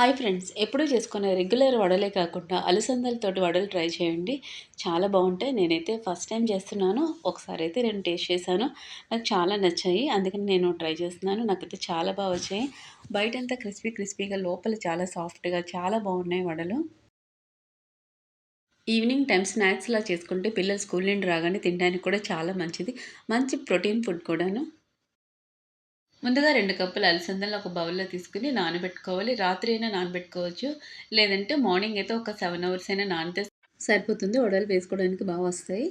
Hi friends ఎప్పుడూ చేసుకునే regular వడలే కాకుండా అలసందలతోటి వడలు ట్రై చేయండి. చాలా బాగుంటాయి. నేనైతే ఫస్ట్ టైం చేస్తున్నాను. ఒకసారి అయితే నేను టేస్ట్ చేశాను. నాకు చాలా నచ్చాయి. అందుకని నేను ట్రై చేస్తున్నాను. నాకైతే చాలా బాగా వచ్చాయి. బయటంతా క్రిస్పీ క్రిస్పీగా లోపల చాలా సాఫ్ట్గా చాలా బాగున్నాయి వడలు. ఈవినింగ్ టైం స్నాక్స్లా చేసుకుంటే పిల్లలు స్కూల్ నుండి రాగానే తినడానికి కూడా చాలా మంచిది. మంచి ప్రోటీన్ ఫుడ్ కూడాను. ముందుగా రెండు కప్పులు అలసందలు ఒక బౌల్లో తీసుకుని నానబెట్టుకోవాలి. రాత్రి అయినా నానబెట్టుకోవచ్చు. లేదంటే మార్నింగ్ అయితే ఒక సెవెన్ అవర్స్ అయినా నానితే సరిపోతుంది. వడలు వేసుకోవడానికి బాగా వస్తాయి.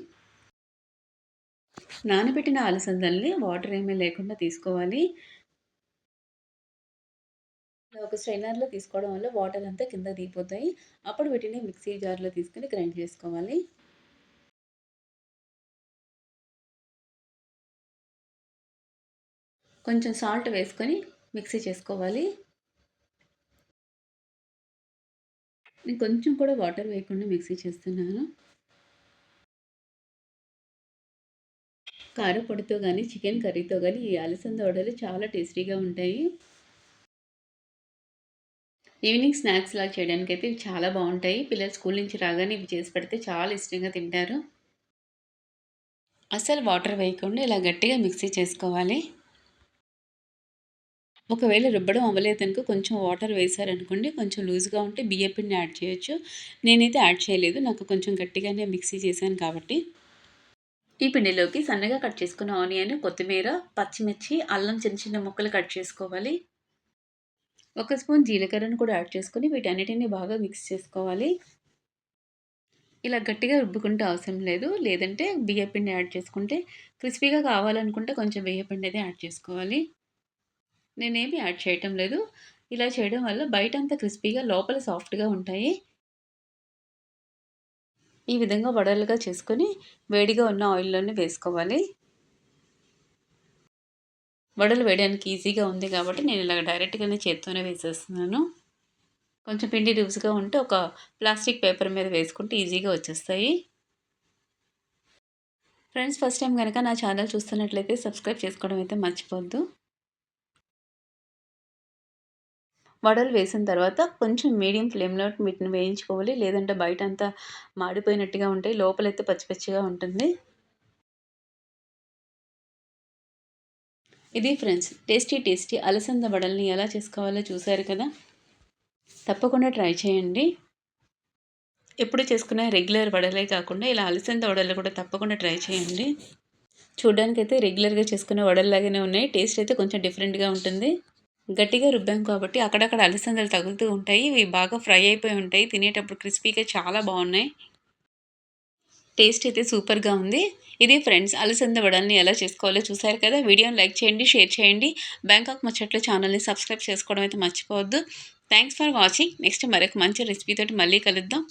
నానబెట్టిన అలసందల్ని వాటర్ ఏమీ లేకుండా తీసుకోవాలి. ఒక స్ట్రైనర్లో తీసుకోవడం వల్ల వాటర్ అంతా కింద దిగిపోతాయి. అప్పుడు వీటిని మిక్సీ జార్లో తీసుకుని గ్రైండ్ చేసుకోవాలి. కొంచెం సాల్ట్ వేసుకొని మిక్సీ చేసుకోవాలి. నేను కొంచెం కూడా వాటర్ వేయకుండా మిక్సీ చేస్తున్నాను. కారపొడితో కానీ చికెన్ కర్రీతో కానీ ఈ అలసంద వడలు చాలా టేస్టీగా ఉంటాయి. ఈవినింగ్ స్నాక్స్ లాగా చేయడానికి అయితే ఇవి చాలా బాగుంటాయి. పిల్లలు స్కూల్ నుంచి రాగానే ఇవి చేసి పెడితే చాలా ఇష్టంగా తింటారు. అసలు వాటర్ వేయకుండా ఇలా గట్టిగా మిక్సీ చేసుకోవాలి. ఒకవేళ రుబ్బడం అవ్వలేదనుకో కొంచెం వాటర్ వేసారనుకోండి కొంచెం లూజ్గా ఉంటే బియ్యపిండిని యాడ్ చేయొచ్చు. నేనైతే యాడ్ చేయలేదు నాకు కొంచెం గట్టిగానే మిక్సీ చేశాను కాబట్టి. ఈ పిండిలోకి సన్నగా కట్ చేసుకున్న ఆనియన్ కొత్తిమీర పచ్చిమిర్చి అల్లం చిన్న చిన్న ముక్కలు కట్ చేసుకోవాలి. ఒక స్పూన్ జీలకర్రను కూడా యాడ్ చేసుకుని వీటన్నిటిని బాగా మిక్స్ చేసుకోవాలి. ఇలా గట్టిగా రుబ్బుకుంటే అవసరం లేదు లేదంటే బియ్యపిండి యాడ్ చేసుకుంటే క్రిస్పీగా కావాలనుకుంటే కొంచెం బియ్యపిండి అయితే యాడ్ చేసుకోవాలి. నేనేమి యాడ్ చేయటం లేదు. ఇలా చేయడం వల్ల బయట అంతా క్రిస్పీగా లోపల సాఫ్ట్గా ఉంటాయి. ఈ విధంగా వడలుగా చేసుకొని వేడిగా ఉన్న ఆయిల్లోనే వేసుకోవాలి. వడలు వేయడానికి ఈజీగా ఉంది కాబట్టి నేను ఇలా డైరెక్ట్గానే చేత్తోనే వేసేస్తున్నాను. కొంచెం పిండి లూజ్గా ఉంటే ఒక ప్లాస్టిక్ పేపర్ మీద వేసుకుంటే ఈజీగా వచ్చేస్తాయి. ఫ్రెండ్స్ ఫస్ట్ టైం కనుక నా ఛానల్ చూస్తున్నట్లయితే సబ్స్క్రైబ్ చేసుకోవడం అయితే మర్చిపోద్దు వడలు వేసిన తర్వాత కొంచెం మీడియం ఫ్లేమ్లో వీటిని వేయించుకోవాలి. లేదంటే బయట అంతా మాడిపోయినట్టుగా ఉంటాయి. లోపలైతే పచ్చిపచ్చిగా ఉంటుంది. ఇది ఫ్రెండ్స్ టేస్టీ టేస్టీ అలసంద వడల్ని ఎలా చేసుకోవాలో చూసారు కదా? తప్పకుండా ట్రై చేయండి. ఎప్పుడు చేసుకునే రెగ్యులర్ వడలే కాకుండా ఇలా అలసంద వడలు కూడా తప్పకుండా ట్రై చేయండి. చూడడానికి అయితే రెగ్యులర్గా చేసుకునే వడల్లాగానే ఉన్నాయి. టేస్ట్ అయితే కొంచెం డిఫరెంట్గా ఉంటుంది. గట్టిగా రుబ్బాం కాబట్టి అక్కడక్కడ అలసందలు తగులుతూ ఉంటాయి. ఇవి బాగా ఫ్రై అయిపోయి ఉంటాయి. తినేటప్పుడు క్రిస్పీగా చాలా బాగున్నాయి. టేస్ట్ అయితే సూపర్గా ఉంది. ఇది ఫ్రెండ్స్ అలసంద వడల్ని ఎలా చేసుకోవాలో చూసారు కదా? వీడియోని లైక్ చేయండి షేర్ చేయండి. బ్యాంకాక్ ముచ్చట్లు ఛానల్ని సబ్స్క్రైబ్ చేసుకోవడం అయితే మర్చిపోవద్దు. Thanks for watching. నెక్స్ట్ మరొక మంచి రెసిపీతో మళ్ళీ కలుద్దాం.